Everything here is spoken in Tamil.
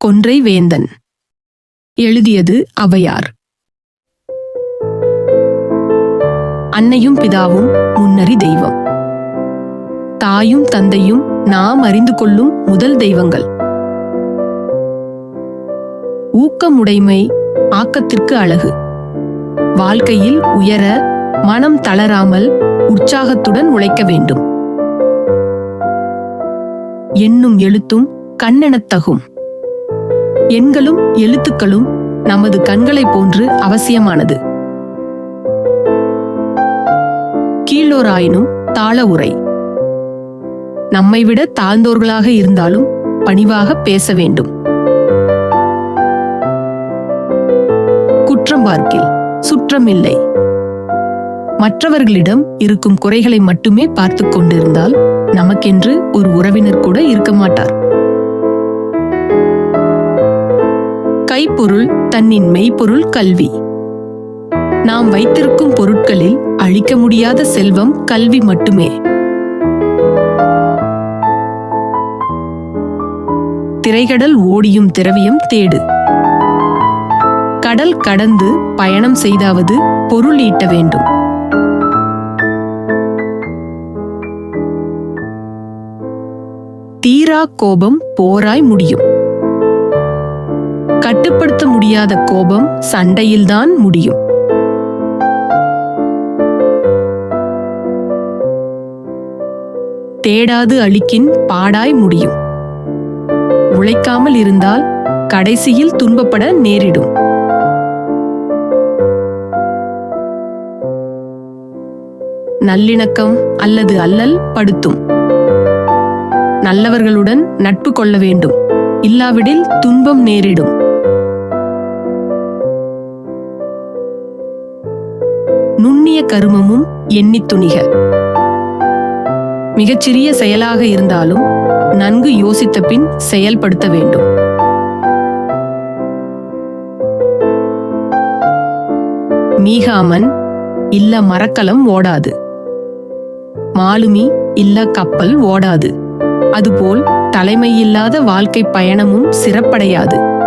கொன்றை வேந்தன். எழுதியது அவையார். அன்னையும் பிதாவும் முன்னறி தெய்வம். தாயும் தந்தையும் நாம் அறிந்து கொள்ளும் முதல் தெய்வங்கள். ஊக்கமுடைமை ஆக்கத்திற்கு அழகு. வாழ்க்கையில் உயர மனம் தளராமல் உற்சாகத்துடன் உழைக்க வேண்டும். எண்ணும் எழுத்தும் கண்ணெனத்தகும் எண்களும் எழுத்துக்களும் நமது கண்களைப் போன்று அவசியமானது. கீழோராயினும் தாள உரை. நம்மை விட தாழ்ந்தோர்களாக இருந்தாலும் பணிவாக பேச வேண்டும். குற்றம் பார்க்கில் சுற்றமில்லை. மற்றவர்களிடம் இருக்கும் குறைகளை மட்டுமே பார்த்து கொண்டிருந்தால் நமக்கென்று ஒரு உறவினர் கூட இருக்க மாட்டார். மெய்ப்பொருள் தன்னின் மெய்ப்பொருள் கல்வி. நாம் வைத்திருக்கும் பொருட்களில் அழிக்க முடியாத செல்வம் கல்வி மட்டுமே. திரைகடல் ஓடியும் திரவியம் தேடு. கடல் கடந்து பயணம் செய்தாவது பொருள் ஈட்ட வேண்டும். தீரா கோபம் போராய் முடியும். கட்டுப்படுத்த முடியாத கோபம் சண்டையில்தான் முடியும். தேடாது அழிக்கின் பாடாய் முடியும். உழைக்காமல் இருந்தால் கடைசியில் துன்பப்பட நேரிடும். நல்லிணக்கம் அல்லது அல்லல் படுத்தும். நல்லவர்களுடன் நட்பு கொள்ள வேண்டும். இல்லாவிடில் துன்பம் நேரிடும். நுண்ணிய கருமமும் எண்ணித் துணிக. மிகச்சிறிய செயலாக இருந்தாலும் நன்கு யோசித்த பின் செயல்படுத்த வேண்டும். மீகாமன் இல்ல மரக்கலம் ஓடாது. மாலுமி இல்ல கப்பல் ஓடாது. அதுபோல் தலைமையில்லாத வாழ்க்கை பயணமும் சிறப்படையாது.